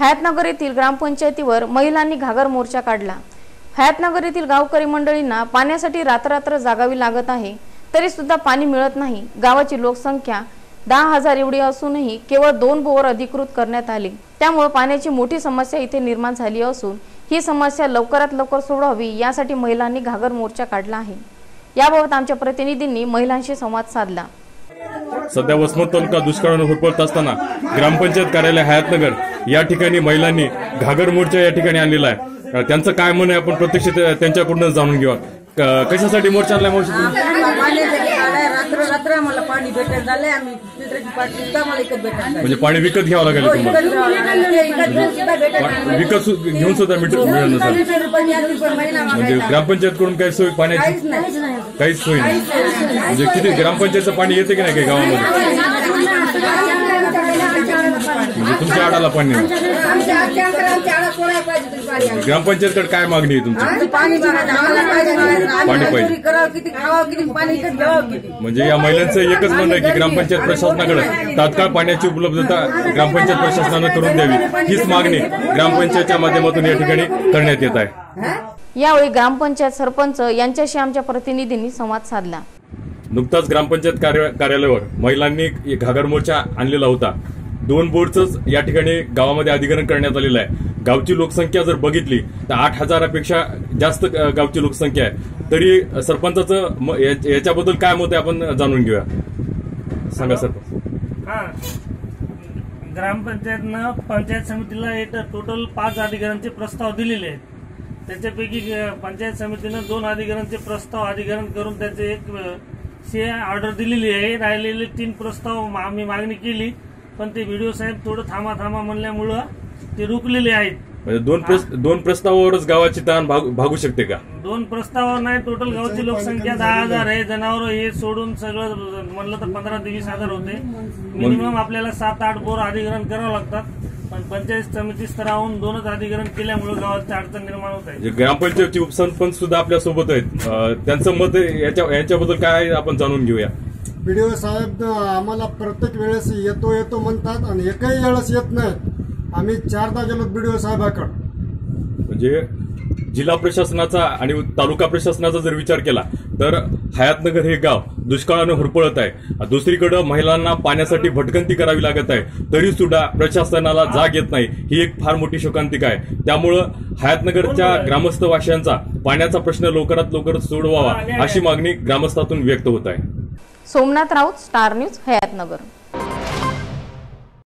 हयातनगर येथील ग्रामपंचायतीवर महिलांनी घागर मोर्चा काढला. हयातनगर येथील गावकरी मंडळींना पाण्यासाठी रात्ररात्र जागावी लागत आहे तरी सुद्धा पाणी मिळत नाही. गावाची लोकसंख्या दहा हजार एवढी असूनही केवळ दोन बोअर अधिकृत करण्यात आले. त्यामुळे पाण्याची मोठी समस्या इथे निर्माण झाली असून ही समस्या लवकरात लवकर सोडवावी यासाठी महिलांनी घागर मोर्चा काढला आहे. याबाबत आमच्या प्रतिनिधींनी महिलांशी संवाद साधला. सध्या वसमत तालुका दुष्काळानं हुरपळत असताना ग्रामपंचायत कार्यालय हयातनगर या ठिकाणी महिलांनी घागर मोर्चा या ठिकाणी आणलेला आहे. त्यांचं काय मन आहे आपण प्रत्यक्ष त्या- त्यांच्याकडूनच जाणून घेऊया. क- कशासाठी मोर्चा आणलाय. म्हणजे पाणी विकत घ्यावं लागेल तुम्हाला. विकत घेऊन सुद्धा मिट मिळणार नसेल वीस रुपये आणि रुपये महिना म्हणजे. ग्रामपंचायत कडून काही सोय पाण्याची? काहीच सोय नाही. म्हणजे किती ग्रामपंचायतचं पाणी येते की नाही काही गावामध्ये? म्हणजे तुमच्या आडाला पाणी नाही. आमच्या पाहिजे तरी पाणी आलं. ग्रामपंचायतकडे काय मागणी आहे तुमची? पाणी मागायचं आम्हाला पाहिजे. पाणी आम्ही पाहिजे. मजुरी करावं किती खावं किती पाणी इकत घ्यावं किती? म्हणजे या महिलांचं एकच म्हणणं आहे की ग्रामपंचायत प्रशासनाकडे तात्काळ पाण्याची उपलब्धता ग्रामपंचायत प्रशासनानं करून द्यावी. हीच मागणी ग्रामपंचायतच्या माध्यमातून या ठिकाणी करण्यात येत आहे. यावेळी ग्रामपंचायत सरपंच यांच्याशी आमच्या प्रतिनिधींनी संवाद साधला. नुकताच ग्रामपंचायत कार्य- कार्यालयावर महिलांनी एक घागर मोर्चा आणलेला होता. दोन बोर्डचंच या ठिकाणी गावामध्ये अधिग्रहण करण्यात आलेलं आहे. गावची लोकसंख्या जर बघितली तर आठ हजारापेक्षा जास्त गावची लोकसंख्या आहे. तरी सरपंचाचं म- याच्याबद्दल काय मत आहे आपण जाणून घेऊया. सांगा सरपंच हा. ग्रामपंचायतनं पंचायत समितीला एक टोटल पाच अधिकाऱ्यांचे प्रस्ताव दिलेले आहेत. त्याच्यापैकी पंचायत समितीनं दोन अधिकाऱ्यांचे प्रस्ताव अधिकरण करून त्याचे एक अ, से ऑर्डर दिलेली आहे. राहिलेले तीन प्रस्ताव मा- आम्ही मागणी केली. पण ते व्हिडिओ साहेब थोडं थांबा थांबा म्हणल्यामुळं ते रुकलेले आहेत. म्हणजे दोन प्रस- दोन प्रस्तावावरच गावाची ताण भागू भागू शकते का? दोन प्रस्तावावर नाही टोटल गावची लोकसंख्या दहा हजार आहे. जनावर हे सोडून सगळं म्हणलं तर पंधरा ते वीस हजार होते. मिनिमम आपल्याला सात आठ बोर अधिग्रहण करावं लागतात. पण पंचायत समिती स्तरावरून दोनच अधिग्रहण केल्यामुळे गावाची अडचण निर्माण होत आहे. म्हणजे ग्रामपंचायतची उपसरपंच सुद्धा आपल्यासोबत आहेत. अ, त्यांचं मत याच्या याच्याबद्दल काय आहे आपण जाणून घेऊया? बीडीओ साहेब आम्हाला प्रत्येक वेळेस येतो येतो म्हणतात आणि एकही वेळेस येत नाहीत आम्ही चारदा गेलो बीडीओ साहेबाकडे. म्हणजे जिल्हा प्रशासनाचा आणि तालुका प्रशासनाचा जर विचार केला तर हयातनगर हे गाव दुष्काळानं होरपळत आहे. दुसरीकडे महिलांना पाण्यासाठी भटकंती करावी लागत आहे. तरी सुद्धा प्रशासनाला जाग येत नाही. ही एक फार मोठी शोकांतिका आहे. त्यामुळं हयातनगरच्या ग्रामस्थ वासियांचा पाण्याचा प्रश्न लवकरात लवकर सोडवावा अशी मागणी ग्रामस्थातून व्यक्त होत आहे. Somnath Raut star news Hayatnagar.